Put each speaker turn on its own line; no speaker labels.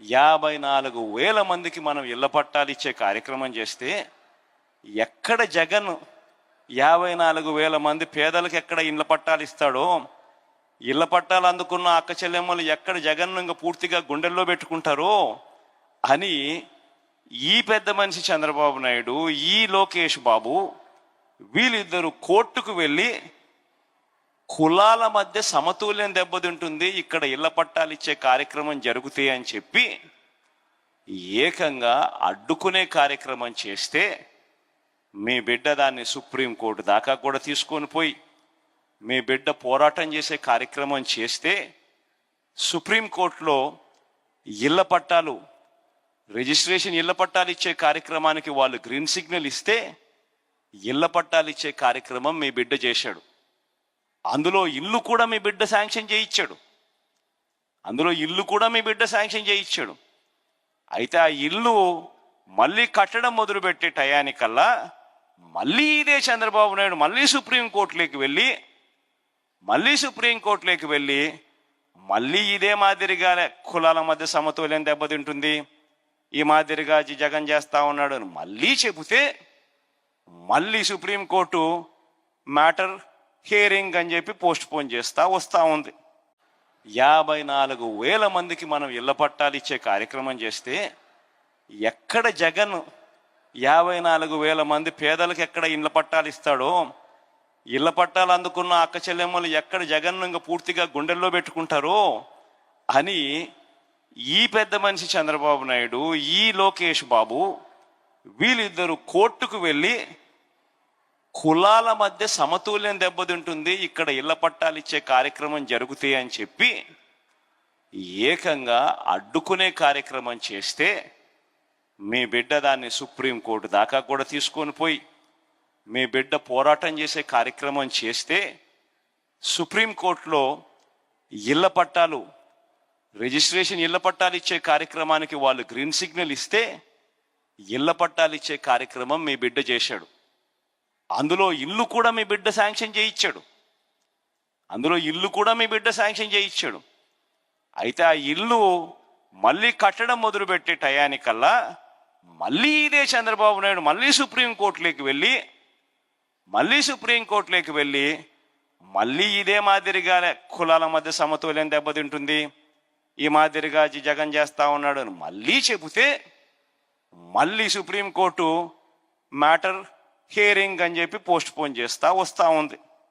యాభై నాలుగు వేల మందికి మనం ఇళ్ళ పట్టాలు ఇచ్చే కార్యక్రమం చేస్తే ఎక్కడ జగన్ యాభై నాలుగు వేల మంది పేదలకు ఎక్కడ ఇళ్ళ పట్టాలు ఇస్తాడో ఇళ్ళ పట్టాలు అందుకున్న అక్క చెల్లెమ్మలు ఎక్కడ జగన్ ఇంకా పూర్తిగా గుండెల్లో పెట్టుకుంటారో అని ఈ పెద్ద మనిషి చంద్రబాబు నాయుడు ఈ లోకేష్ బాబు వీళ్ళిద్దరు కోర్టుకు వెళ్ళి కులాల మధ్య సమతుల్యం దెబ్బతింటుంది ఇక్కడ ఇళ్ళ పట్టాలు ఇచ్చే కార్యక్రమం జరుగుతాయి అని చెప్పి ఏకంగా అడ్డుకునే కార్యక్రమం చేస్తే మీ బిడ్డ దాన్ని సుప్రీంకోర్టు దాకా కూడా తీసుకొని పోయి మీ బిడ్డ పోరాటం చేసే కార్యక్రమం చేస్తే సుప్రీంకోర్టులో ఇళ్ళ పట్టాలు రిజిస్ట్రేషన్ ఇళ్ళ పట్టాలు ఇచ్చే కార్యక్రమానికి వాళ్ళు గ్రీన్ సిగ్నల్ ఇస్తే ఇళ్ళ పట్టాలు ఇచ్చే కార్యక్రమం మీ బిడ్డ చేశాడు. అందులో ఇల్లు కూడా మీ బిడ్డ శాంక్షన్ చేయించాడు అందులో ఇల్లు కూడా మీ బిడ్డ శాంక్షన్ చేయించాడు అయితే ఆ ఇల్లు మళ్ళీ కట్టడం మొదలుపెట్టే టయానికల్లా మళ్ళీ ఇదే చంద్రబాబు నాయుడు మళ్ళీ సుప్రీంకోర్టులోకి వెళ్ళి మళ్ళీ సుప్రీంకోర్టులోకి వెళ్ళి మళ్ళీ ఇదే మాదిరిగా కులాల మధ్య సమతుల్యం దెబ్బతింటుంది. ఈ మాదిరిగా జగన్ చేస్తా ఉన్నాడు అని మళ్ళీ చెబితే మళ్ళీ సుప్రీంకోర్టు మ్యాటర్ హియరింగ్ అని చెప్పి పోస్ట్ పోన్ చేస్తా వస్తూ ఉంది. యాభై నాలుగు వేల మందికి మనం ఇళ్ళ పట్టాలు ఇచ్చే కార్యక్రమం చేస్తే ఎక్కడ జగన్ యాభై నాలుగు వేల మంది పేదలకు ఎక్కడ ఇళ్ళ పట్టాలు ఇస్తాడో ఇళ్ళ పట్టాలు అందుకున్న అక్క చెల్లెమ్మలు ఎక్కడ జగన్ ఇంకా పూర్తిగా గుండెల్లో పెట్టుకుంటారో అని ఈ పెద్ద మనిషి చంద్రబాబు నాయుడు ఈ లోకేష్ బాబు వీళ్ళిద్దరు కోర్టుకు వెళ్ళి కులాల మధ్య సమతుల్యం దెబ్బతింటుంది ఇక్కడ ఇళ్ళ పట్టాలు ఇచ్చే కార్యక్రమం జరుగుతాయి అని చెప్పి ఏకంగా అడ్డుకునే కార్యక్రమం చేస్తే మీ బిడ్డ దాన్ని సుప్రీంకోర్టు దాకా కూడా తీసుకొని పోయి మీ బిడ్డ పోరాటం చేసే కార్యక్రమం చేస్తే సుప్రీంకోర్టులో ఇళ్ళ పట్టాలు రిజిస్ట్రేషన్ ఇళ్ళ పట్టాలు ఇచ్చే కార్యక్రమానికి వాళ్ళు గ్రీన్ సిగ్నల్ ఇస్తే ఇళ్ళ పట్టాలు ఇచ్చే కార్యక్రమం మీ బిడ్డ చేశాడు. అందులో ఇల్లు కూడా మీ బిడ్డ శాంక్షన్ చేయించాడు. అందులో ఇల్లు కూడా మీ బిడ్డ శాంక్షన్ చేయించాడు. అయితే ఆ ఇల్లు మళ్ళీ కట్టడం మొదలుపెట్టే టయానికల్లా మళ్ళీ ఇదే చంద్రబాబు నాయుడు మళ్ళీ సుప్రీంకోర్టులోకి వెళ్ళి మళ్ళీ సుప్రీంకోర్టులోకి వెళ్ళి మళ్ళీ ఇదే మాదిరిగా కులాల మధ్య సమతుల్యం దెబ్బతింటుంది. ఈ మాదిరిగా జగన్ చేస్తా ఉన్నాడు అని మళ్ళీ చెబితే మళ్ళీ సుప్రీంకోర్టు మ్యాటర్ హియరింగ్ అని చెప్పి పోస్ట్ పోన్ చేస్తా వస్తూ ఉంది.